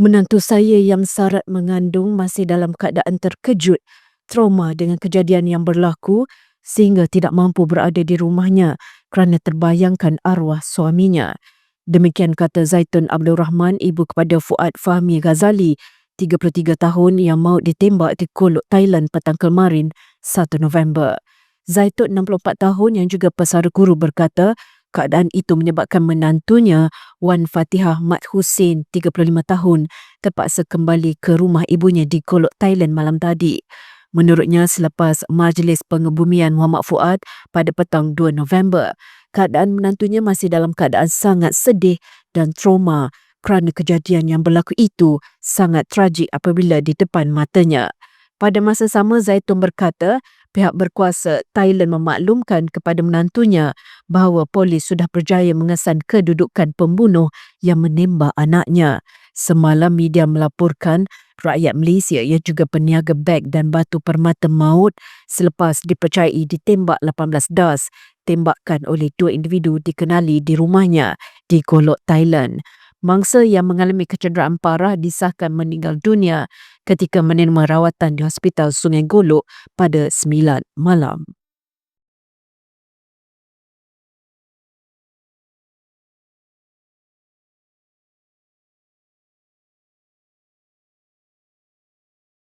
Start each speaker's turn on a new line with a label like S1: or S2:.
S1: Menantu saya yang syarat mengandung masih dalam keadaan terkejut, trauma dengan kejadian yang berlaku sehingga tidak mampu berada di rumahnya kerana terbayangkan arwah suaminya. Demikian kata Zaitun Abdul Rahman, ibu kepada Fuad Fahmi Ghazali, 33 tahun yang maut ditembak di Kolok, Thailand petang kemarin, 1 November. Zaitun 64 tahun yang juga pesara guru berkata, Keadaan itu menyebabkan menantunya, Wan Fatihah Mat Hussein, 35 tahun, terpaksa kembali ke rumah ibunya di Kolok, Thailand malam tadi. Menurutnya, selepas Majlis Pengebumian Muhammad Fuad pada petang 2 November, keadaan menantunya masih dalam keadaan sangat sedih dan trauma kerana kejadian yang berlaku itu sangat tragik apabila di depan matanya. Pada masa sama, Zaitun berkata, pihak berkuasa Thailand memaklumkan kepada menantunya bahawa polis sudah berjaya mengesan kedudukan pembunuh yang menembak anaknya. Semalam media melaporkan rakyat Malaysia ia juga peniaga beg dan batu permata maut selepas dipercayai ditembak 18 das tembakan oleh dua individu dikenali di rumahnya di Golok, Thailand. Mangsa yang mengalami kecederaan parah disahkan meninggal dunia ketika menerima rawatan di Hospital Sungai Golok pada 9 malam.